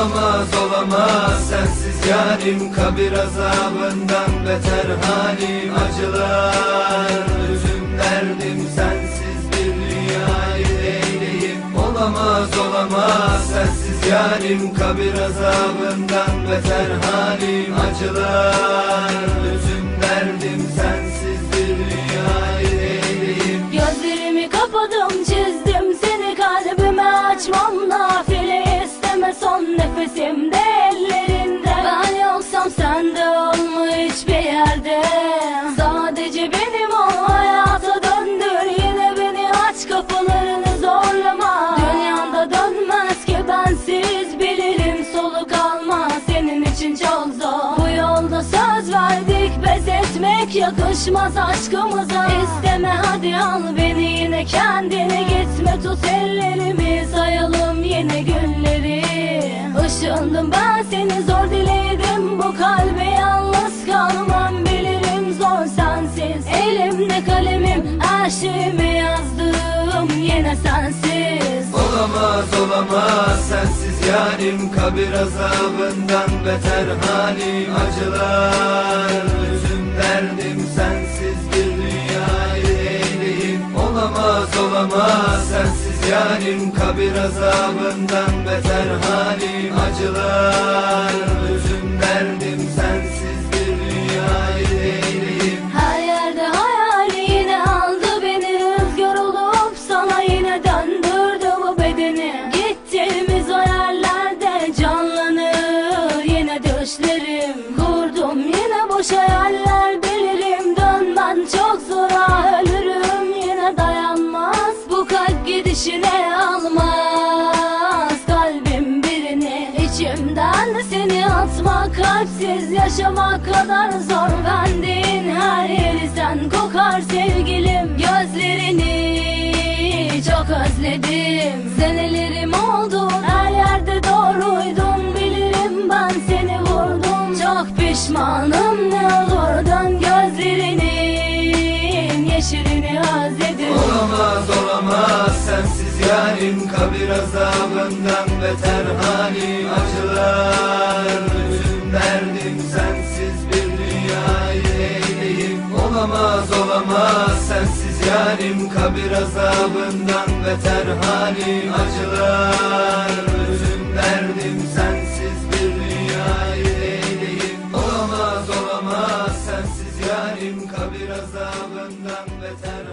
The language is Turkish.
Olamaz olamaz. Sensiz yarim Kabir azabından beter halim Acılar. Üzüm derdim sensiz bir dünyayı eyleyim Olamaz olamaz. Sensiz yarim Kabir azabından beter halim Acılar sen de olma hiçbir yerde. Sadece benim ol hayata döndür. Yine beni aç kapılarını zorlama. Dünyada dönmez ki bensiz bilirim soluk almaz. Senin için çok zor. Bu yolda söz verdik pes etmek yakışmaz aşkımıza. İsteme hadi al beni yine kendine. Gitme tut ellerimi sayalım yine günleri. Işındım ben seni zor diledim bu kalbe yalnız kalmam bilirim zor sensiz. Elimde kalemim her şeyimi yazdım yine sensiz. Olamaz olamaz sensiz yarim. Kabir azabından beter halim. Acılar üzüm derdim sensiz bir dünyayı eyleyim Olamaz olamaz sensiz yarim. Kabir azabından beter halim. Acılar üzüm derdim sensiz bir dünyayı eyleyim Her yerde hayali yine aldı beni. Rüzgar olup sana yine döndürdü bu bedeni. Gittiğimiz o yerlerde canlanır yine düşlerim. Kurdum yine boş hayaller bilirim. Dönmen çok zor ah, ölürüm yine dayanmaz. Bu kalp gidişine almaz içimden seni atmak Kalpsiz yaşamak kadar zor. Bendiğin her yeri kokar sevgilim. Gözlerini çok özledim. Senelerim oldu her yerde doğruydun. Bilirim ben seni vurdum. Çok pişmanım azabından beter halim Acılar. Üzüm derdim sensiz bir dünyayı eyleyim Olamaz olamaz. Sensiz yarim Kabir azabından beter halim Acılar. Üzüm derdim sensiz bir dünyayı eyleyim Olamaz olamaz. Sensiz yarim Kabir azabından beter